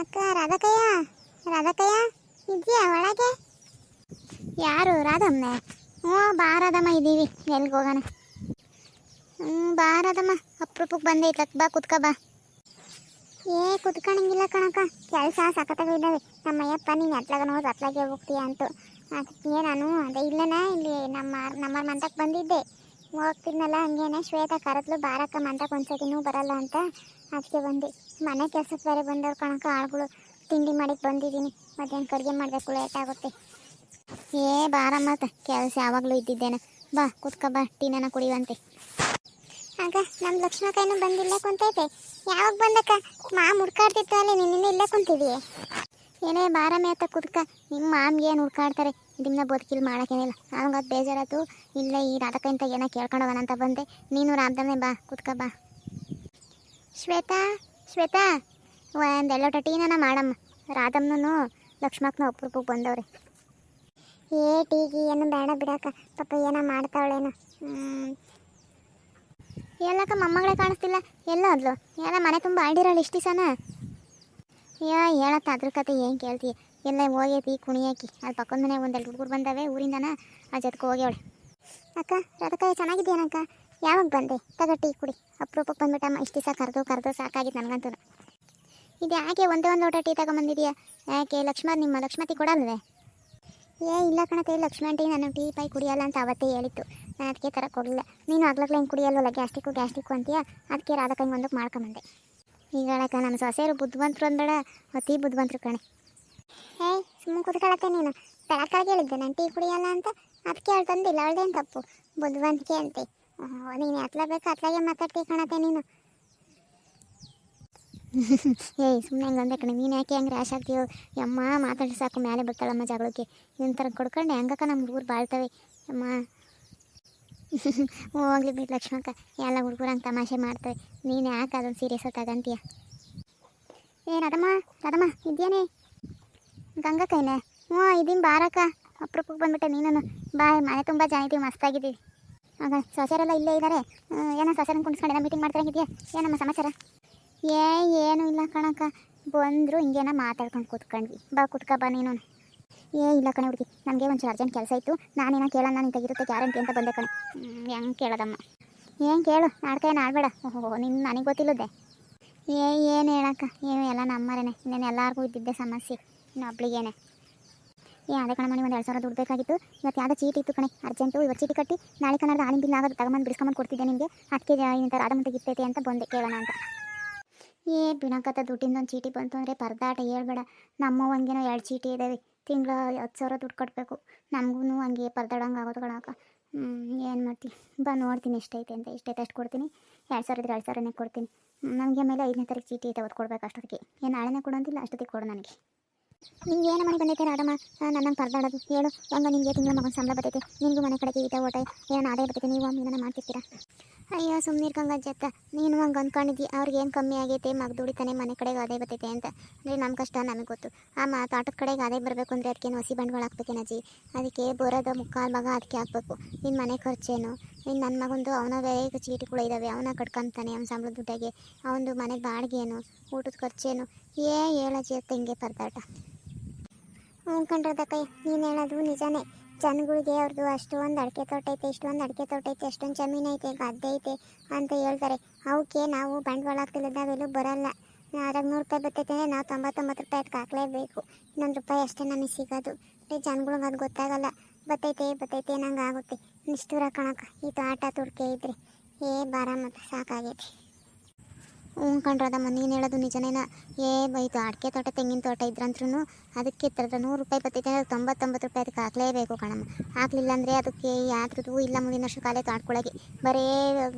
ಅಕ್ಕ, ರಾಧಕಯ್ಯ ರಾಧಕಯ್ಯ ಇದೆಯಾ ಒಳಗೆ? ಯಾರು? ರಾಧಮ್ಮ? ಹ್ಞೂ ಬಾರದಮ್ಮ ರಾಧಮ್ಮ, ಇದ್ದೀವಿ. ಎಲ್ಲಿಗೆ ಹೋಗೋಣ? ಹ್ಞೂ ಬಾರದಮ್ಮ ಅಪ್ರೂಪಕ್ಕೆ ಅಪ್ರೂಪಕ್ಕೆ ಬಂದೈತಕ್ ಬಾ, ಕುತ್ಕ, ಬಾ. ಏ ಕುತ್ಕೊಂಡಂಗಿಲ್ಲ ಕಣಕ್ಕ. ಕೆಲಸ ಸಖತ್ತಾಗಿದ್ದಾವೆ. ನಮ್ಮ ನಮ್ಮಯ್ಯಪ್ಪ, ನೀನು ಅತ್ಲಾಗ ನೋಡಿ ಅತ್ಲಾಗೆ ಹೋಗ್ತೀಯ ಅಂತು. ಅದಕ್ಕೆ ನಾನು ಅದೇ ಇಲ್ಲನ, ಇಲ್ಲಿ ನಮ್ಮ ನಮ್ಮ ಮಂತಕ್ಕೆ ಬಂದಿದ್ದೆ. ಹೋಗ್ತಿದ್ನಲ್ಲ ಹಂಗೇನೆ, ಶ್ವೇತ ಕರೆದ್ಲು, ಬಾರಕ್ಕ ಮಂತಕ್ಕೆ ಒಂದ್ಸತಿನೂ ಬರಲ್ಲ ಅಂತ. ಅದಕ್ಕೆ ಬಂದೆ. ಮನೆ ಕೆಲಸಕ್ಕೆ ಬೇರೆ ಬಂದವ್ರು ಕಣಕ ಆಳುಗಳು. ತಿಂಡಿ ಮಾಡಿಕ್ಕೆ ಬಂದಿದ್ದೀನಿ. ಮಧ್ಯಾಹ್ನ ಅಡುಗೆ ಮಾಡಬೇಕು ಲೇಟ್ ಆಗುತ್ತೆ. ಏ, ಬಾರಮ್ಮ ಕೆಲಸ ಯಾವಾಗಲೂ ಇದ್ದಿದ್ದೇನ. ಬಾ, ಕುತ್ಕ, ಬಾ, ಟೀನನ ಕುಡಿಯುವಂತೆ. ಆಗ ನಮ್ಮ ಲಕ್ಷ್ಮಕ್ಕನೂ ಬಂದಿಲ್ಲ ಕುಂತೈತೆ. ಯಾವಾಗ ಬಂದಕ್ಕ? ಮಾ ಹುಡ್ಕಾಡ್ತಿತ್ತು ಅಲ್ಲಿ ನಿನ್ನೆ ಇಲ್ಲೇ ಕುಂತಿದೀಯ. ಏನೇ, ಬಾರಮ್ಮೆ ಅಂತ ಕುತ್ಕ. ನಿಮ್ಮ ಮಾಮ್ಗೆ ಏನು ಹುಡ್ಕಾಡ್ತಾರೆ? ಇದನ್ನ ಬದುಕಿಲ್ ಮಾಡೋಕ್ಕೇನಿಲ್ಲ ಅದು ಬೇಜಾರಾತು ಇಲ್ಲ ಈ ರಾಧಕಂತ ಏನೋ ಕೇಳ್ಕೊಂಡವನ ಅಂತ ಬಂದೆ. ನೀನು ರಾಮದಮ್ಮೆ ಬಾ, ಕುತ್ಕ ಬಾ. ಶ್ವೇತಾ ಶ್ವೇತಾ ಒಂದು ಎಲ್ಲೋಟ ಟೀನ ಮಾಡಮ್ಮ. ರಾಧಮ್ಮನೂ ಲಕ್ಷ್ಮಕ್ಕನ ಅಪರೂಪಕ್ಕೆ ಬಂದವ್ರೆ. ಏ, ಟೀಗಿ, ಏನು ಬೇಡ ಬಿಡಕ್ಕ. ಪಾಪ ಏನೋ ಮಾಡ್ತಾವಳೇನು. ಎಲ್ಲಕ್ಕ ಮೊಮ್ಮಗಳೇ ಕಾಣಿಸ್ತಿಲ್ಲ. ಎಲ್ಲ ಅದ್ಲು ಎಲ್ಲ ಮನೆ ತುಂಬ ಆಡಿರಲ್ಲ ಇಷ್ಟು ಸನ ಯಾ ಹೇಳತ್ತ ಅದ್ರ ಕತೆ ಏನು ಕೇಳ್ತೀಯ. ಎಲ್ಲ ಹೋಗೈತಿ ಕುಣಿಯಾಕಿ ಅಲ್ಲಿ ಪಕ್ಕದ ಮನೆ ಒಂದೆರಡು ಹುಡುಗರು ಬಂದವೆ, ಊರಿಂದನ ಆ ಜೊತೆಗೆ ಹೋಗ್ಯವಳೆ ಅಕ್ಕ ರಥಕಾಯಿ ಚೆನ್ನಾಗಿದ್ದೀನಕ್ಕ ಯಾವಾಗ ಬಂದೆ? ತಗ ಟೀ ಕುಡಿ. ಅಪ್ರೂಪಕ್ಕೆ ಬಂದ್ಬಿಟ್ಟಮ್ಮ, ಇಷ್ಟು ದಿವಸ ಕರೆದು ಕರೆದು ಸಾಕಾಗಿತ್ತು ನನಗಂತೂ ಇದು ಯಾಕೆ ಒಂದೇ ಒಂದು ಲೋಟ ಟೀ ತಗೊಂಬಂದಿದ್ಯಾ? ಯಾಕೆ ಲಕ್ಷ್ಮ, ನಿಮ್ಮ ಲಕ್ಷ್ಮತಿ ಕೊಡಲ್ವೇ? ಏ, ಇಲ್ಲ ಕಣತೆ ಲಕ್ಷ್ಮಣ ಟೀ ನಾನು ಟೀ ಪೈ ಕುಡಿಯಲ್ಲ ಅಂತ ಅವತ್ತೇ ಹೇಳಿತ್ತು. ನಾನು ಅದಕ್ಕೆ ಥರ ಕೊಡಲಿಲ್ಲ. ನೀನು ಆಗ್ಲಗ್ಲ ಹಿಂಗೆ ಕುಡಿಯಲ್ಲ ಗ್ಯಾಸ್ಟಿಕ್ಕು ಗ್ಯಾಸ್ಟಿಕ್ಕು ಅಂತೀಯ? ಅದಕ್ಕೆ ರಾಧಕಂಗೆ ಒಂದಕ್ಕೆ ಮಾಡ್ಕೊಂಬಂದೆ. ಈಗ ಹೇಳಕ್ಕ, ನಮ್ಮ ಸೊಸೆಯರು ಬುದ್ಧಿವಂತರು ಅಂದಳ, ಅತಿ ಬುದ್ಧಿವಂತರು ಕಣೆ. ಏ ಸುಮ್ಮನೆ ಕುತ್ಕೊಳತ್ತೆ ನೀನು. ಬೆಳಕಾಗಿ ಹೇಳಿದ್ದೆ, ನಾನು ಟೀ ಕುಡಿಯಲ್ಲ ಅಂತ. ಅದಕ್ಕೆ ಅವಳು ತಂದಿಲ್ಲ ಅವಳದೇನು ತಪ್ಪು? ಬುದ್ಧಿವಂತಿಕೆ ಅಂತೆ. ನೀನು ಅತ್ಲ ಬೇಕು, ಅತ್ಲಾಗೆ ಮಾತಾಡ್ತೀವಿ ಕಣತೆ ನೀನು. ಏಯ್ ಸುಮ್ಮನೆ ಹಂಗೆ ಅಂದೆ ಕಣೆ. ನೀನು ಯಾಕೆ ಹೆಂಗೆ ರ್ಯಾಶ್ ಆಗ್ತೀಯೋ ಯಮ್ಮ ಮಾತಾಡಿ ಸಾಕು ಮೇಲೆ ಬರ್ತಾಳಮ್ಮ ಜಗಳಕ್ಕೆ ಇದನ್ನ ಥರ ಕೊಡ್ಕೊಂಡು, ಹೆಂಗಕ್ಕ ನಮ್ಮ ಊರು ಬಾಳ್ತವೆ. ಅಮ್ಮ ಹೋಗ್ಲಿ ಬಿಡು ಲಕ್ಷ್ಮಕ್ಕ ಎಲ್ಲ ಹುಡುಗರು ಹಂಗೆ ತಮಾಷೆ ಮಾಡ್ತವೆ. ನೀನು ಯಾಕೆ ಅದೊಂದು ಸೀರಿಯಸ್ ತಗಂತೀಯ? ಏ ರದಮ್ಮ ರದಮ್ಮ ಇದ್ಯಾನೇ? ಗಂಗಾ ಹ್ಞೂ, ಇದೀನಿ ಬಾರಕ್ಕ. ಅಪ್ರೂಪಕ್ಕೆ ಬಂದ್ಬಿಟ್ಟೆ ನೀನು ಬಾ, ಮನೆ ತುಂಬ ಜನ ಇದ್ದೀವಿ ಮಸ್ತಾಗಿದ್ದೀವಿ ಆಗ ಸೊಸೆರೆಲ್ಲ ಇಲ್ಲೇ ಇದ್ದಾರೆ ಏನೋ ಸೊಸೆರನ್ನ ಕುಣಿಸ್ಕೊಂಡು ಮೀಟಿಂಗ್ ಮಾಡ್ತಾರಂಗಿದ್ಯಾ ಏನಮ್ಮ ಸಮಾಚಾರ? ಏ, ಏನೂ ಇಲ್ಲ ಕಣಕ್ಕ. ಬಂದರು ಹಿಂಗೇನ ಮಾತಾಡ್ಕೊಂಡು ಕುತ್ಕೊಂಡ್ವಿ. ಬಾ, ಕುತ್ಕ, ಬಾ ನೀನು. ಏ, ಇಲ್ಲ ಕಣೆ ಹುಡುಗಿ. ನನಗೆ ಒಂಚೂರು ಅರ್ಜೆಂಟ್ ಕೆಲಸ ಇತ್ತು. ನಾನೇನೋ ಕೇಳೋಣ ನಾನು ತೆಗಿರುತ್ತೆ ಗ್ಯಾರಂಟಿ ಅಂತ ಬಂದೆ ಕಣೆ. ಹೆಂಗೆ ಕೇಳೋದಮ್ಮ? ಏನು ಕೇಳು ನಾಡ್ಕ ಏನು ಓಹೋ ನಿನ್ನ ನನಗೆ ಗೊತ್ತಿಲ್ಲದೆ. ಏ, ಏನು ಹೇಳಕ್ಕ? ಏನು ಎಲ್ಲ ನಮ್ಮರೇನೆ. ಇನ್ನೇನು ಎಲ್ಲರಿಗೂ ಇದ್ದಿದ್ದೆ ಸಮಸ್ಯೆ. ಒಬ್ಳಿಗೇನೆ ಏ, ಅದೇ ಕಣ ಮನೆ ಒಂದು ಎರಡು ಸಾವಿರ ದುಡ್ಡು ಬೇಕಾಗಿತ್ತು. ಇವತ್ತು ಯಾವುದೋ ಚೀಟಿ ಇತ್ತು ಕಣೆ, ಅರ್ಜೆಂಟು ಇವತ್ತು ಚೀಟಿ ಕಟ್ಟಿ ನಾಳೆ ಕನ್ನಡ ಆಳಿನ ಬಿಲ್ ಆಗೋದು ತಗೊಂಬಂದು ಬಿಡಿಸ್ಕೊಂಬಂದು ಕೊಡ್ತಿದ್ದೆ ನಿಮಗೆ. ಅದಕ್ಕೆ ಇಂಥ ಮುಂದೆ ಇರ್ತೈತೆ ಅಂತ ಬಂದೆ, ಕೇಳೋಣ ಅಂತ. ಏ ಬಿಣಕತ್ತ ದುಡ್ಡಿಂದ ಒಂದು ಚೀಟಿ ಬಂತು ಅಂದರೆ ಪರದಾಟ, ಹೇಳ್ಬೇಡ. ನಮ್ಮವಂಗೇನೋ ಎರಡು ಚೀಟಿ ಇದ್ದಾವೆ ತಿಂಗಳ ಹತ್ತು ಸಾವಿರ ದುಡ್ಡು ಕಟ್ಟಬೇಕು ನಮಗೂ ಹಂಗೆ ಪರದಾಡಂಗೆ ಆಗೋದು ಕಣಕ್ಕ. ಏನು ಮಾಡ್ತೀನಿ ಬಾ ನೋಡ್ತೀನಿ ಎಷ್ಟೈತೆ ಅಂತ, ಎಷ್ಟೈತೆ ಅಷ್ಟು ಕೊಡ್ತೀನಿ. ಎರಡು ಸಾವಿರ ಇದ್ರೆ ಎರಡು ಸಾವಿರನೇ ಕೊಡ್ತೀನಿ. ನನಗೆ ಮೇಲೆ ಐದನೇ ತಾರೀಕು ಚೀಟಿ ಐತೆ ಅವತ್ತು ಕೊಡ್ಬೇಕು ಅಷ್ಟೊತ್ತಿಗೆ. ಏನು ನಾಳೆನೇ ಕೊಡೋಂತಿಲ್ಲ ಅಷ್ಟೊತ್ತಿಗೆ ಕೊಡು ನನಗೆ. ನಿಂಗೆ ಏನು ಮನೆ ಬಂದೈತೆ ರಾಧಮ್ಮ ನನ್ನಂಗೆ ಪರದಾಡೋದು ಹೇಳು. ಹೆಂಗ ನಿಮಗೆ ತಿಂಗಳ ಮಗನ ಸಂಬಳ ಬರ್ತೈತೆ? ನಿಮಗೂ ಮನೆ ಕಡೆಗೆ ಈಟ ಓಟ. ಏನು ಆದಾಯ ಬರ್ತೈತೆ? ನೀವು ಏನನ್ನ ಮಾಡ್ತಿರ್ತೀರಾ? ಅಯ್ಯೋ ಸುಮ್ಮನೆ ಇರ್ಕಂಗ ಅಜ್ಜಕ್ಕ. ನೀನು ಹಂಗೆ ಅಂದ್ಕೊಂಡಿದ್ದಿ ಅವ್ರಿಗೆ ಏನು ಕಮ್ಮಿ ಆಗೈತೆ? ಮಗ ದುಡಿತಾನೆ ಮನೆ ಕಡೆಗೆ ಆದಾಯ ಬರ್ತೈತೆ ಅಂತ. ಅಂದರೆ ನಮ್ಮ ಕಷ್ಟ ನಮಗೆ ಗೊತ್ತು. ಆ ಮಾ, ತೋಟದ ಕಡೆಗೆ ಆದಾಯ ಬರಬೇಕು ಅಂದರೆ ಅದಕ್ಕೆ ಹಸಿ ಬಂಡವಾಳ ಹಾಕ್ಬೇಕೇನಜ್ಜಿ ಅದಕ್ಕೆ ಬರೋದ ಮುಕ್ಕಾಲು ಭಾಗ ಅದಕ್ಕೆ ಹಾಕ್ಬೇಕು. ನಿನ್ನ ಮನೆ ಖರ್ಚೇನು? ಇನ್ನು ನನ್ನ ಮಗಂದು ಅವನ ಬೇರೆ ಚೀಟಿಗಳು ಇದ್ದಾವೆ ಅವನ ಕಟ್ಕೊಂತಾನೆ, ಅವ್ನ ಸಂಬಳ ದುಡ್ಡಾಗೆ. ಅವನದು ಮನೆ ಬಾಡಿಗೆನು? ಊಟದ ಖರ್ಚೇನು? ಏ ಹೇಳಜ್ಜಿ ಅಂತ ಹಿಂಗೆ ಪರದಾಟ? ಕಣ್ರದಕ್ಕಯ್ಯ ನೀನು ಹೇಳೋದು ನಿಜಾನೇ. ಜನಗಳಿಗೆ ಅವ್ರದ್ದು ಅಷ್ಟೊಂದು ಅಡಿಕೆ ತೋಟ ಐತೆ, ಇಷ್ಟೊಂದು ಅಡಿಕೆ ತೋಟ ಐತೆ, ಅಷ್ಟೊಂದು ಜಮೀನು ಐತೆ, ಗದ್ದೆ ಐತೆ ಅಂತ ಹೇಳ್ತಾರೆ. ಅವಕ್ಕೆ ನಾವು ಬಂಡವಾಳ ಹಾಕ್ತಿಲ್ಲದ ಅವೆಲ್ಲೂ ಬರಲ್ಲ. ಅದ್ರಾಗ ನೂರು ರೂಪಾಯಿ ಬರ್ತೈತೆ ಅಂದರೆ ನಾವು ತೊಂಬತ್ತೊಂಬತ್ತು ರೂಪಾಯಿ ಅದಕ್ಕೆ ಹಾಕ್ಲೇಬೇಕು. ಇನ್ನೊಂದು ರೂಪಾಯಿ ಅಷ್ಟೇ ನಮಗೆ ಸಿಗೋದು. ಜನಗಳಿಗೆ ಅದು ಗೊತ್ತಾಗಲ್ಲ. ಬತ್ತೈತೆ ಬತ್ತೈತೆ ನಂಗೆ ಆಗುತ್ತೆ. ನಿಷ್ಠೂರ ಕಣಕ ಈ ತೋಟ ತುಡ್ಕೆ ಇದ್ರೆ. ಏ ಬಾರ ಮತ್ತು ಸಾಕಾಗೈತೆ. ಹ್ಞೂ ಕಣ್ರದಮ್ಮ ನೀನು ಹೇಳೋದು ನಿಜನೇನ? ಏ ಬೈತು, ಅಡಿಕೆ ತೋಟ, ತೆಂಗಿನ ತೋಟ ಇದ್ರಂತ್ರೂ ಅದಕ್ಕೆ ಥರದ ನೂರು ರೂಪಾಯಿ ಬತ್ತೈತೆ ಅಂದರೆ ತೊಂಬತ್ತೊಂಬತ್ತು ರೂಪಾಯಿ ಅದಕ್ಕೆ ಹಾಕಲೇಬೇಕು ಕಣಮ್ಮ. ಹಾಕಲಿಲ್ಲ ಅಂದರೆ ಅದಕ್ಕೆ ಯಾತ್ರದ್ದು ಇಲ್ಲ ಮುಂದಿನ ವರ್ಷ ಕಾಲೇ ತಾಡ್ಕೊಳಗೆ. ಬರೇ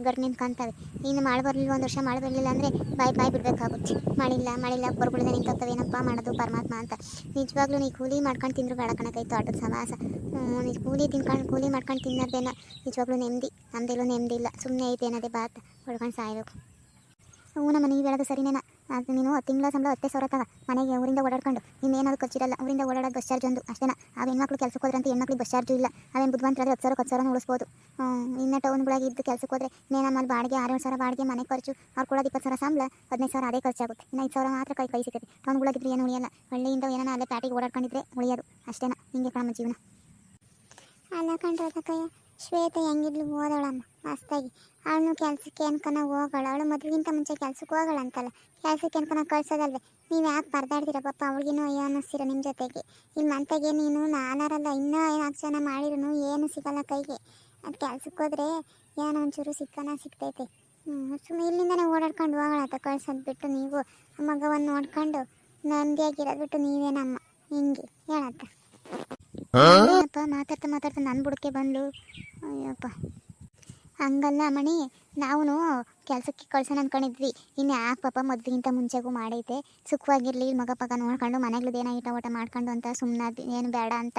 ಗರ್ ನಿಂತ್ಕೊಂತವೆ. ಇನ್ನು ಮಳೆ ಬರಲಿಲ್ಲ ಒಂದು ವರ್ಷ? ಮಳೆ ಬರಲಿಲ್ಲ ಅಂದರೆ ಬಾಯಿ ಬಾಯಿ ಬಿಡಬೇಕಾಗುತ್ತೆ. ಮಳಿಲ್ಲ ಮಳಿಲ್ಲ, ಬರಗುಳಿದ ನಿಂತೋಗ್ತವೆ. ಏನಪ್ಪ ಮಾಡೋದು ಪರಮಾತ್ಮ ಅಂತ. ನಿಜವಾಗ್ಲೂ ನೀ ಕೂಲಿ ಮಾಡ್ಕೊಂಡು ತಿಂದ್ರು ಬೇಡ ಕಣಕೈ ತೋಟದ ಹ್ಞೂ, ನೀ ಕೂಲಿ ತಿನ್ಕೊಂಡು ಕೂಲಿ ಮಾಡ್ಕೊಂಡು ತಿನ್ನೋದೇನ? ನಿಜವಾಗ್ಲೂ ನೆಮ್ಮದಿ. ನಮ್ದೆಲ್ಲೂ ನೆಮ್ಮದಿ ಇಲ್ಲ. ಸುಮ್ಮನೆ ಐತೆ ಏನದೇ ಬಾತ್. ಹೊಡ್ಕೊಂಡು ಸಾಯ್ಬೇಕು. ಹ್ಞೂ, ನಮ್ಮ ನೀವು ಹೇಳೋದು ಸರಿನೇನ? ಅದು ನೀನು ಹತ್ತು ತಿಂಗಳ ಸಂಬಳ ಹತ್ತೇ ಸಾವಿರ ಮನೆಗೆ ಊರಿಂದ ಓಡಾಡ್ಕೊಂಡು. ಇನ್ನೇನಾದ್ರು ಖರ್ಚಿರಲ್ಲ ಊರಿಂದ ಓಡಾಡೋದು ಬಸ್ ಚಾರ್ಜ್ ಒಂದು, ಅಷ್ಟೇನ? ಆ ಹೆಣ್ಮಕ್ಳು ಕೆಲಸಕ್ಕೆ ಹೋದ್ರೆ ಅಂತ ಹೆಣ್ಮಕ್ಳಿಗೆ ಬಸ್ ಚಾರ್ಜು ಇಲ್ಲ. ಅವೇನು ಬುದ್ಧಿವಂತರಾದ್ರೆ ಹತ್ತು ಸಾವಿರ ಹತ್ತು ಸಾವಿರ ಉಳಿಸ್ಬೋದು. ಟೌನ್ ಟೌನ್ಗಳಾಗಿ ಇದ್ದು ಕೆಲಸಕ್ಕೆ ಹೋದ್ರೆ ನೇನಮ್ಮಲ್ಲಿ ಬಾಡಿಗೆ ಆರು ಸಾವಿರ ಬಾಡಿಗೆ, ಮನೆ ಖರ್ಚು, ಅವ್ರು ಕೊಡೋದು ಇಪ್ಪತ್ತು ಸಾವಿರ ಸಂಬಳ, ಹದಿನೈದು ಸಾವಿರ ಅದೇ ಖರ್ಚಾಗುತ್ತೆ. ಇನ್ನು ಐದು ಸಾವಿರ ಮಾತ್ರ ಕೈ ಕೈ ಸಿಗುತ್ತೆ ಟೌನ್ಗಳಾಗಿದ್ರೆ ಏನು ಉಳಿಯಲ್ಲ. ಹಳ್ಳಿಯಿಂದ ಏನಾನ ಅಲ್ಲೇ ಪ್ಯಾಟಿಗೆ ಓಡಾಡ್ಕೊಂಡಿದ್ರೆ ಉಳಿಯೋದು. ಅಷ್ಟೇನ? ಹಿಂಗೆ ಕಣಮ್ಮ ಜೀವನ. ಅಲ್ಲ ಕಂಡ್ರೆ ಶ್ವೇತ ಹೆಂಗಿದ್ಲು ಓದೋಳಮ್ಮ ಮಸ್ತಾಗಿ. ಅವಳು ಕೆಲ್ಸಕ್ಕೆ ಏನ್ಕನ ಹೋಗೋಳ ಅವಳು ಮೊದ್ಲಿಗಿಂತ ಮುಂಚೆ ಕೆಲ್ಸಕ್ಕೆ ಹೋಗೋಳ ಅಂತಲ್ಲ. ಕೆಲ್ಸಕ್ಕೆ ಅನ್ಕನ ಕಳ್ಸೋದಲ್ವೇ? ನೀವು ಯಾಕೆ ಪರದಾಡ್ತೀರ ಪಾಪ ಅವಳಿಗೇನು ಅಯ್ಯೋ ಅನ್ನಿಸ್ತೀರ ನಿಮ್ಮ ಜೊತೆಗೆ. ಇಲ್ಲಿ ಮಂತಾಗೆ ನೀನು ನಾನಾರಲ್ಲ ಇನ್ನೂ ನಾಲ್ಕು ಜನ ಮಾಡಿರೂ ಏನು ಸಿಗಲ್ಲ ಕೈಗೆ. ಅದು ಕೆಲ್ಸಕ್ಕೆ ಹೋದ್ರೆ ಏನೋ ಒಂಚೂರು ಸಿಕ್ಕನ ಸಿಗ್ತೈತೆ. ಹ್ಞೂ ಸುಮ್ಮನೆ ಇಲ್ಲಿಂದನೇ ಓಡಾಡ್ಕೊಂಡು ಹೋಗೋಣ ಕಳ್ಸೋದು ಬಿಟ್ಟು ನೀವು ಮಗವನ್ನು ನೋಡ್ಕೊಂಡು ನೆಮ್ಮದಿಯಾಗಿರೋದು ಬಿಟ್ಟು ನೀವೇನಮ್ಮ? ಹಿಂಗೆ ಹೇಳತ್ತ. ಮಾತಾಡ್ತಾ ಮಾತಾಡ್ತಾ ನನ್ನ ಬುಡಕ್ಕೆ ಬಂದ್ಲು? ಅಯ್ಯಪ್ಪ. ಹಂಗಲ್ಲ ಮಣಿ ನಾವು ಕೆಲಸಕ್ಕೆ ಕಳ್ಸೋಣ ಅಂದ್ಕೊಂಡಿದ್ವಿ ಇನ್ನು ಯಾಕೆ ಪಾಪ ಮದ್ವೆಗಿಂತ ಮುಂಚೆಗೂ ಮಾಡೈತೆ. ಸುಖವಾಗಿರಲಿ ಮಗ ಪಗ ನೋಡ್ಕೊಂಡು ಮನೆಗಳದ್ದು ಈಟ ಊಟ ಮಾಡ್ಕೊಂಡು ಅಂತ ಸುಮ್ಮನೆ ಏನು ಬೇಡ ಅಂತ.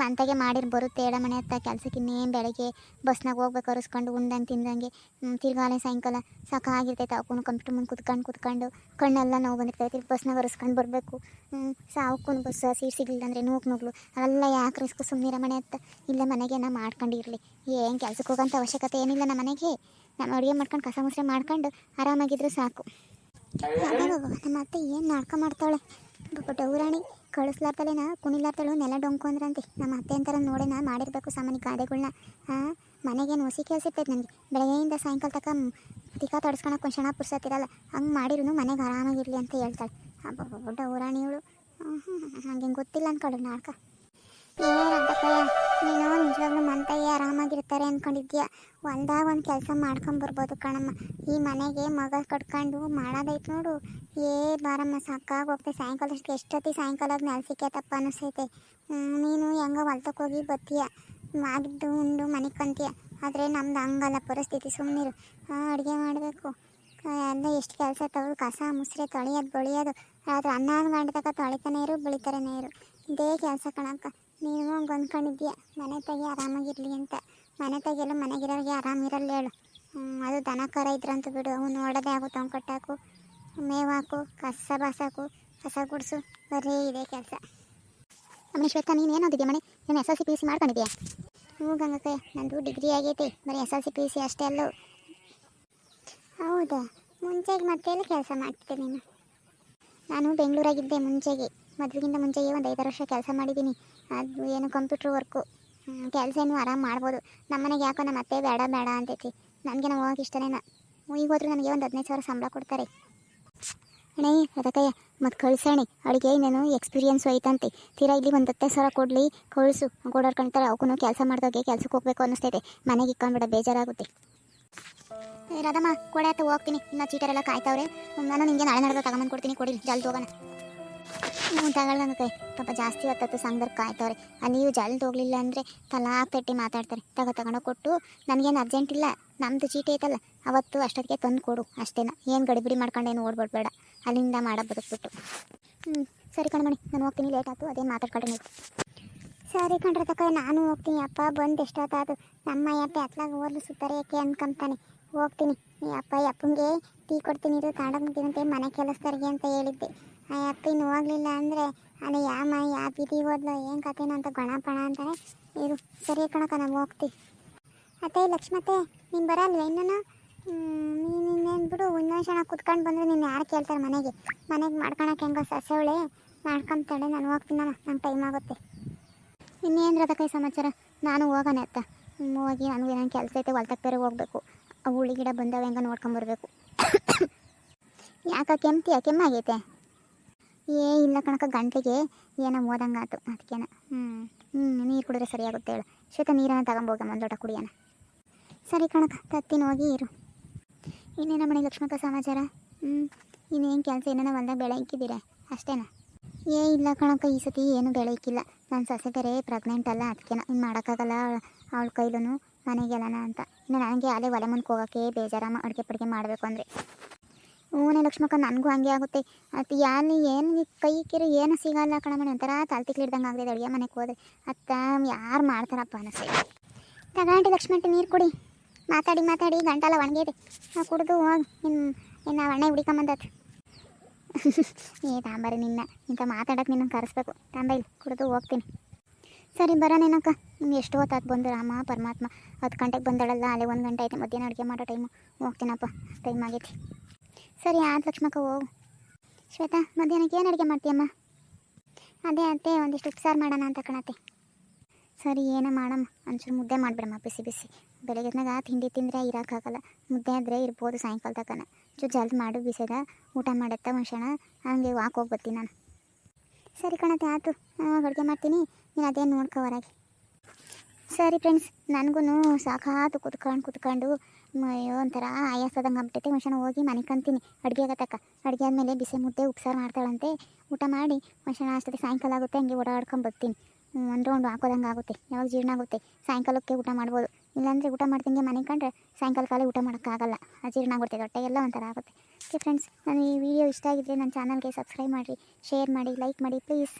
ಮಂತಾಗೆ ಮಾಡಿರ್ ಬರುತ್ತೆ ಏಳ ಮನೆ ಹತ್ತ. ಕೆಲಸಕ್ಕೆ ಇನ್ನೇನು ಬೆಳಗ್ಗೆ ಬಸ್ನಾಗ ಹೋಗ್ಬೇಕು ಕರೆಸ್ಕೊಂಡು ಉಂಡಂಗೆ ತಿಂದಂಗೆ. ತಿರ್ಗಾಲೆ ಸಾಯಂಕಾಲ ಸಾಕಾಗಿರ್ತೈತೆ. ಅವಕ್ಕೂ ಕಂಪ್ಯೂಟರ್ ಮುಂದೆ ಕುತ್ಕೊಂಡು ಕುತ್ಕೊಂಡು ಕಣ್ಣೆಲ್ಲ ನೋವು ಬಂದಿರ್ತೈತೆ ತಿರ್ಗಿ ಬಸ್ನಾಗ ಕರೆಸ್ಕೊಂಡು ಬರಬೇಕು. ಸಾವಕ್ಕೂ ಬಸ್, ಸೀಟ್ ಸಿಗಲಿಲ್ಲ ಅಂದರೆ ನೋಕ್ ನುಗ್ಲು. ಅವೆಲ್ಲ ಯಾಕೆ ರಿಸ್ಕ್ ಸುಮ್ಮನಿರ ಮನೆ ಹತ್ತ. ಇಲ್ಲ ಮನೆಗೆ ನಾ ಮಾಡ್ಕೊಂಡಿರಲಿ. ಏನು ಕೆಲ್ಸಕ್ಕೆ ಹೋಗೋಂಥ ಅವಶ್ಯಕತೆ ಏನಿಲ್ಲ ನಮ್ಮ ಮನೆಗೆ ನಾನು ಅಡುಗೆ ಮಾಡ್ಕೊಂಡು, ಕಸ ಮುಸ್ರೆ ಮಾಡ್ಕೊಂಡು ಆರಾಮಾಗಿದ್ರು ಸಾಕು. ನಮ್ಮ ಅತ್ತೆ ಏನು ನಾಟಕ ಮಾಡ್ತಾಳೆ. ಪಾಪ ಡೌರಾಣಿ ಕಳಿಸ್ಲಾರ್ದಲೇನ ಕುಣಿಲಾರ್ದಳು, ನೆಲ ಡೊಂಕು ಅಂದ್ರಂತೆ. ನಮ್ಮ ಅತ್ತೆ ಅಂತಾರ ನೋಡೇನ ಮಾಡಿರ್ಬೇಕು ಸಾಮಾನ್ಯ ಗಾದೆಗಳನ್ನ ಹಾಂ ಮನೆಗೇನು ಹೊಸಿ ಕೆಲಸ ಇರ್ತೈತೆ ನನಗೆ. ಬೆಳಗ್ಗೆಯಿಂದ ಸಾಯಂಕಾಲ ತನಕ ತಿಕ್ಕ ತಡ್ಸ್ಕೊಳಕ್ಕೆ ಒಂದು ಕ್ಷಣ ಪುರ್ಸತ್ತಿರಲ್ಲ. ಹಂಗೆ ಮಾಡಿರೂ ಮನೆಗೆ ಆರಾಮಾಗಿರಲಿ ಅಂತ ಹೇಳ್ತಾಳೆ. ಅಬ್ಬಬ್ಬ ಹ್ಞೂ ಹಂಗೆ ಗೊತ್ತಿಲ್ಲ ಅನ್ಕೊಳ್ಳಿ ನಾಟಕ. ಏನಂತಕ್ಕಯ್ಯ ನೀನು ನಿಜವಾಗ್ಲೂ ಮಂತಯ್ಯ, ಆರಾಮಾಗಿರ್ತಾರೆ ಅನ್ಕೊಂಡಿದ್ಯಾ? ಹೊಲ್ದಾಗ ಒಂದು ಕೆಲಸ ಮಾಡ್ಕೊಂಬರ್ಬೋದು ಕಣಮ್ಮ. ಈ ಮನೆಗೆ ಮಗ ಕಟ್ಕೊಂಡು ಮಾಡೋದೈತೆ ನೋಡು. ಏ, ಬಾರಮ್ಮ, ಸಾಕಾಗಿ ಹೋಗ್ತೆ. ಸಾಯಂಕಾಲ ಅಷ್ಟು ಎಷ್ಟೊತ್ತಿ ಸಾಯಂಕಾಲ ನೆಲ ಅನಿಸೈತೆ. ನೀನು ಹೆಂಗೆ ಹೊಲ್ತಕ್ಕೆ ಹೋಗಿ ಬತ್ತೀಯ? ಮಾಡಿದ್ದು ಉಂಡು ಮನೆಗೆ ಕಂತೀಯ? ಆದರೆ ನಮ್ದು ಹಂಗಲ್ಲ ಪರಿಸ್ಥಿತಿ ಸುಮ್ಮನಿರು ಅಡುಗೆ ಮಾಡಬೇಕು. ಎಲ್ಲ ಎಷ್ಟು ಕೆಲಸ ತಗೊಳ್ಳು ಕಸ, ಮುಸ್ರೆ ತೊಳೆಯೋದು, ಬಳಿಯೋದು. ಆದರೆ ಅನ್ನ ಗಂಟೆ ತೊಳಿತಾನೆ ಇರು ಬೆಳಿತಾರೆ ಇರು. ಇದೇ ಕೆಲಸ ಕಣಕ್ಕ. ನೀನು ಹಂಗೆ ಅಂದ್ಕೊಂಡಿದ್ಯ ಮನೆ ತೆಗಿ ಆರಾಮಾಗಿರಲಿ ಅಂತ. ಮನೆ ತೆಗೆಯಲು ಮನೆಗಿರೋರಿಗೆ ಆರಾಮಿರಲ್ಲ ಹೇಳು. ಅದು ದನ ಕರ ಇದ್ರಂತ ಬಿಡು. ಅವನು ನೋಡೋದೇ ಹಾಕು ಅವ್ನು ಕಟ್ಟಾಕು. ಮೇವು ಹಾಕು, ಕಸ ಬಾಸಾಕು, ಕಸ ಗುಡಿಸು. ಬರೀ ಇದೇ ಕೆಲಸ. ಅಮ್ಮ ಶ್ವೇತಾ, ನೀನು ಏನು ಓದಿದ್ಯಾ ಮನೆ? ನೀನು S L C P C ಮಾಡ್ಕೊಂಡಿದ್ಯಾ? ಹ್ಞೂ ಗಂಗಕ್ಕೆ ನಂದು ಡಿಗ್ರಿ ಆಗೈತಿ. ಬರೀ S L C P C ಅಷ್ಟೇ ಅಲ್ಲೂ. ಹೌದಾ? ಮುಂಚೆಗೆ ಮತ್ತೆಲ್ಲ ಕೆಲಸ ಮಾಡ್ತಿದ್ದೆ ನೀನು? ನಾನು ಬೆಂಗಳೂರಾಗಿದ್ದೆ ಮುಂಚೆಗೆ. ಮದುವೆಗಿಂತ ಮುಂಚೆಗೆ ಒಂದು ಐದಾರು ವರ್ಷ ಕೆಲಸ ಮಾಡಿದ್ದೀನಿ. ಅದು ಏನು ಕಂಪ್ಯೂಟ್ರ್ ವರ್ಕು ಕೆಲಸ ಏನು ಆರಾಮ್ ಮಾಡ್ಬೋದು. ನಮ್ಮನೆಗೆ ಯಾಕೋ ನಮ್ಮ ಅತ್ತೆ ಬೇಡ ಬೇಡ ಅಂತೈತಿ. ನನಗೆ ನಾವು ಹೋಗಕ್ಕೆ ಇಷ್ಟನೇನ ಈಗ ಹೋದ್ರೆ ನನಗೆ ಒಂದು ಹದಿನೈದು ಸಾವಿರ ಸಂಬಳ ಕೊಡ್ತಾರೆ. ಅಣ್ಣ ಅದಕ್ಕಯ್ಯ ಮತ್ತು ಕಳ್ಸಣಿ. ಅಡುಗೆ ಇನ್ನೇನು ಎಕ್ಸ್ಪೀರಿಯನ್ಸು ಐತಂತೆ. ತೀರಾ ಇಲ್ಲಿ ಒಂದು ಹತ್ತೈದು ಸಾವಿರ ಕೊಡಲಿ, ಕಳಿಸು. ಓಡಾಡ್ಕೊಂತಾರೆ ಅವಕ್ಕೂ ಕೆಲಸ ಮಾಡ್ದಾಗೆ ಕೆಲ್ಸಕ್ಕೆ ಹೋಗ್ಬೇಕು ಅನ್ನಿಸ್ತೈತೆ. ಮನೆಗೆ ಇಕ್ಕೊಂಡ್ಬಿಡ, ಬೇಜಾರಾಗುತ್ತೆ. ರಾಧಮ್ಮ, ಕೊಡೆ ಆತ ಹೋಗ್ತೀನಿ. ಇನ್ನು ಚೀಟರೆಲ್ಲ ಕಾಯ್ತಾವ್ರೆ. ನಾನು ನಿಮಗೆ ನಾಳೆ ನಾಳೆ ತಗೊಂಬಂದು ಕೊಡ್ತೀನಿ. ಕೊಡಿ ಜಲ್ದಿ ಹೋಗೋಣ. ಹ್ಞೂ ಕೈ ಪಾಪ ಜಾಸ್ತಿ ಹೊತ್ತತ್ತು ಸಂಘದವ್ರು ಕಾಯ್ತವ್ರೆ. ಅಲ್ಲಿ ನೀವು ಜಲ್ದಿ ಹೋಗ್ಲಿಲ್ಲ ಅಂದರೆ ತಲಾ ಪೆಟ್ಟಿ ಮಾತಾಡ್ತಾರೆ. ತಗೋ ತಗೊಂಡು ಕೊಟ್ಟು. ನನಗೇನು ಅರ್ಜೆಂಟ್ ಇಲ್ಲ. ನಮ್ಮದು ಚೀಟಿ ಐತಲ್ಲ, ಅವತ್ತು ಅಷ್ಟೊತ್ತಿಗೆ ತಂದು ಕೊಡು ಅಷ್ಟೇನ. ಏನು ಗಡಿಬಿಡಿ ಮಾಡ್ಕೊಂಡೇನು ಓಡ್ಬಿಡ್ಬೇಡ ಅಲ್ಲಿಂದ ಮಾಡೋ ಬದುಕ್ಬಿಟ್ಟು. ಹ್ಞೂ ಸರಿ ಕಣ್ಮಣಿ, ನಾನು ಹೋಗ್ತೀನಿ. ಲೇಟ್ ಆಯ್ತು. ಅದೇನು ಮಾತಾಡ್ಕೊಳ್ರಿ ನೀವು. ಸರಿ ಕಣ್ರ ತಕ, ನಾನು ಹೋಗ್ತೀನಿ. ಅಪ್ಪ ಬಂದು ಎಷ್ಟೊತ್ತಾಯ್ತು ನಮ್ಮ ಅಪ್ಪ ಅತ್ಲಾಗ ಓದ್ಲು ಸುತ್ತಾರೆ ಅನ್ಕೊಂತಾನೆ. ಹೋಗ್ತೀನಿ. ಈ ಅಪ್ಪ ಅಪ್ಪಂಗೆ ಟೀ ಕೊಡ್ತೀನಿ, ಇದು ತಾಡಕ್ಕೆ ಮನೆ ಕೆಲಸದವ್ರಿಗೆ ಅಂತ ಹೇಳಿದ್ದೆ. ಆ ಅಪ್ಪ ಇನ್ನು ಹೋಗ್ಲಿಲ್ಲ ಅಂದರೆ ಅಲ್ಲಿ ಯಾಮ ಯಾ ಬೀದಿ ಹೋದ್ಲೋ, ಏನು ಕಥೆನೋ ಅಂತ ಗಣಪಣ ಅಂತಾರೆ ಇರು, ಸರಿ ಕಣಕ ನಾವು ಹೋಗ್ತೀವಿ ಅತ್ತೆ ಲಕ್ಷ್ಮತ್ತೆ ನೀನು ಬರಲ್ವ ಇನ್ನೂ ನೀನು ಇನ್ನೇನು ಬಿಡು, ಇನ್ನೊಂದು ಕ್ಷಣ ಕುತ್ಕೊಂಡು ಬಂದರೆ ನೀನು ಯಾರು ಕೇಳ್ತಾರೆ ಮನೆಗೆ? ಮನೆಗೆ ಮಾಡ್ಕೊಳಕ್ಕೆ ಹೆಂಗೋ ಸಸೆವಳೆ ಮಾಡ್ಕೊಂತಾಳೆ ನಾನು ಹೋಗ್ತೀನಮ್ಮ ನಂಗೆ ಟೈಮ್ ಆಗುತ್ತೆ. ಇನ್ನೇನು ಕೈ ಸಮಾಚಾರ? ನಾನು ಹೋಗೋಣ ಅತ್ತ. ಹೋಗಿ, ನನಗೆ ನನ್ನ ಕೆಲಸ ಐತೆ ಹೊಲ್ತಕ್ಕೆ ಬೇರೆ ಹೋಗ್ಬೇಕು. ಆ ಹುಳಿ ಗಿಡ ಬಂದಾವ ಹೆಂಗ ನೋಡ್ಕೊಂಬರ್ಬೇಕು ಯಾಕ ಕೆಮ್ತಿಯ ಕೆಮ್ಮಾಗೈತೆ ಏ, ಇಲ್ಲ ಕಣಕ ಗಂಟೆಗೆ ಏನೋ ಓದಂಗಾತು ಅದಕ್ಕೇನ ಹ್ಞೂ ಹ್ಞೂ ನೀರು ಕುಡಿದ್ರೆ ಸರಿಯಾಗುತ್ತೆ ಹೇಳು. ಶ್ವೇತ, ನೀರನ್ನು ತಗೊಂಬೋಗ ಒಂದು ಲೋಟ ಕುಡಿಯೋಣ ಸರಿ ಕಣಕ ತತ್ತಿನ ಹೋಗಿ ಇರು. ಇನ್ನೇನ ಮನೆ ಲಕ್ಷ್ಮಕ್ಕ ಸಮಾಚಾರ? ಹ್ಞೂ ಇನ್ನೇನು ಕೆಲಸ ಏನೇನೋ ಒಂದಾಗ ಬೆಳೆ ಇಕ್ಕಿದ್ದೀರಾ ಅಷ್ಟೇನಾ? ಏ, ಇಲ್ಲ ಕಣಕ ಈ ಸತಿ ಏನು ಬೆಳೆ ಇಕ್ಕಿಲ್ಲ ನನ್ನ ಸೊಸೆ ಬೇರೆ ಪ್ರೆಗ್ನೆಂಟ್ ಅಲ್ಲ ಅದಕ್ಕೆ ಇನ್ನು ಮಾಡೋಕ್ಕಾಗಲ್ಲ ಅವಳ ಕೈಲೂ ಮನೆಗೆಲ್ಲನ ಅಂತ. ಇನ್ನು ನನಗೆ ಅಲ್ಲೇ ಒಲೆ ಮುಂದೆ ಹೋಗೋಕ್ಕೆ ಬೇಜಾರಮ್ಮ ಅಡುಗೆ ಪಡಿಗೆ ಮಾಡಬೇಕು ಅಂದರೆ. ಹ್ಞೂ ಲಕ್ಷ್ಮಕ್ಕ, ನನಗೂ ಹಂಗೆ ಆಗುತ್ತೆ. ಅದು ಯಾರು ಏನು ಕೈ ಕಿರು ಏನು ಸಿಗಲ್ಲ ಕಣಮಣಿ ಒಂಥರ ತಲ್ತಿಕ್ಲಿಡ್ದಂಗೆ ಆಗ್ತದೆ ಅಡುಗೆ ಮನೆಗೆ ಹೋದ್ರೆ. ಅತ್ತ, ಯಾರು ಮಾಡ್ತಾರಪ್ಪ ಅನಿಸ್ತದೆ ತಗೊಂಡು ಲಕ್ಷ್ಮಂಟಿ, ನೀರು ಕುಡಿ. ಮಾತಾಡಿ ಮಾತಾಡಿ, ಗಂಟೆಲ್ಲ ಒಣಗಿದೆ ಕುಡಿದು ಹೋಗಿ ಇನ್ನು ಇನ್ನು ಅಣ್ಣ ಹುಡಿಕೊಂಬಂದತ್. ಏ ತಾಂಬಾರಿ ನಿನ್ನ, ಇಂಥ ಮಾತಾಡೋಕೆ ನಿನ್ನ ಕರೆಸ್ಬೇಕು. ತಾಂಬ ಇಲ್ಲಿ ಕುಡಿದು ಹೋಗ್ತೀನಿ. ಸರಿ ಬರೋನೇನಕ್ಕ ಎಷ್ಟು ಹೊತ್ತಾತು ಬಂದು ರಾಮ, ಪರಮಾತ್ಮ, ಹತ್ತು ಗಂಟೆಗೆ ಬಂದಳಲ್ಲ, ಅಲ್ಲೇ ಒಂದು ಗಂಟೆ ಐತೆ ಮಧ್ಯಾಹ್ನ ಅಡುಗೆ ಮಾಡೋ ಟೈಮು ಹೋಗ್ತೀನಪ್ಪ ಟೈಮ್ ಆಗೈತಿ. ಸರಿ ಆಯ್ತು ಲಕ್ಷ್ಮಕ್ಕ, ಹೋಗು. ಶ್ವೇತಾ, ಮಧ್ಯಾಹ್ನಕ್ಕೆ ಏನು ಅಡುಗೆ ಮಾಡ್ತೀಯಮ್ಮ? ಅದೇ ಅತ್ತೆ ಒಂದಿಷ್ಟು ಉಪ್ಸಾರು ಮಾಡೋಣ ಅಂತ ಕಣತ್ತೆ. ಸರಿ, ಏನೋ ಮಾಡಮ್ಮ? ಒಂಚೂರು ಮುದ್ದೆ ಮಾಡಿಬಿಡಮ್ಮ, ಬಿಸಿ ಬಿಸಿ. ಬೆಳಗ್ಗೆನಾಗ ತಿಂಡಿ ತಿಂದರೆ ಇರೋಕ್ಕಾಗಲ್ಲ ಮುದ್ದೆ ಆದರೆ ಇರ್ಬೋದು ಸಾಯಂಕಾಲ ತಕ್ಕನ ಚೂ, ಜಲ್ದಿ ಮಾಡು, ಬಿಸಿದ. ಊಟ ಮಾಡುತ್ತಾ ಮನುಷ್ಯನ ಹಂಗೆ ವಾಕ್ ಹೋಗ್ಬತ್ತೀನಿ ನಾನು. ಸರಿ ಕಣತೆ ಆಯ್ತು ಅಡುಗೆ ಮಾಡ್ತೀನಿ. ನೀನು ಅದೇನು ನೋಡ್ಕೋ ಹೊರಗೆ. ಸರಿ ಫ್ರೆಂಡ್ಸ್ ನನಗೂ ಸಾಕಾತು ಕುತ್ಕೊಂಡು ಕುತ್ಕೊಂಡು, ಅಯ್ಯೋ, ಒಂಥರ ಆಯಾಸದಂಗೆ ಆಗ್ಬಿಟ್ಟೈತೆ ಮನುಷ್ಯನ ಹೋಗಿ ಮನೆ ಕಂತೀನಿ ಅಡುಗೆ ಆಗತ್ತಕ್ಕ. ಅಡುಗೆ ಆದಮೇಲೆ ಬಿಸಿ ಮುದ್ದೆ, ಉಪ್ಸಾರು ಮಾಡ್ತಾಳಂತೆ. ಊಟ ಮಾಡಿ ಮನುಷ್ಯನ ಅಷ್ಟೊತ್ತಿಗೆ ಸಾಯಂಕಾಲ ಆಗುತ್ತೆ, ಹಂಗೆ ಓಡಾಡ್ಕೊಂಡು ಬರ್ತೀನಿ ಒಂದು ರೌಂಡ್ ಹಾಕೋದಂಗೆ ಆಗುತ್ತೆ. ಯಾವಾಗ ಜೀರ್ಣ ಆಗುತ್ತೆ? ಸಾಯಂಕಾಲಕ್ಕೆ ಊಟ ಮಾಡ್ಬೋದು. ಇಲ್ಲಾಂದರೆ ಊಟ ಮಾಡ್ದಂಗೆ ಮನೆ ಕಂಡ್ರೆ ಸಾಯಂಕಾಲ ಕಾಲ ಊಟ ಮಾಡೋಕ್ಕಾಗಲ್ಲ. ಜೀರ್ಣ ಆಗ್ಬಿಡ್ತೈತೆ ಹೊಟ್ಟೆಗೆಲ್ಲ ಒಂಥರ ಆಗುತ್ತೆ. ಓಕೆ ಫ್ರೆಂಡ್ಸ್ ನಾನು ಈ ವಿಡಿಯೋ ಇಷ್ಟ ಆಗಿದ್ರೆ ನನ್ನ ಚಾನಲ್ಗೆ ಸಬ್ಸ್ಕ್ರೈಬ್ ಮಾಡಿ ಶೇರ್ ಮಾಡಿ ಲೈಕ್ ಮಾಡಿ ಪ್ಲೀಸ್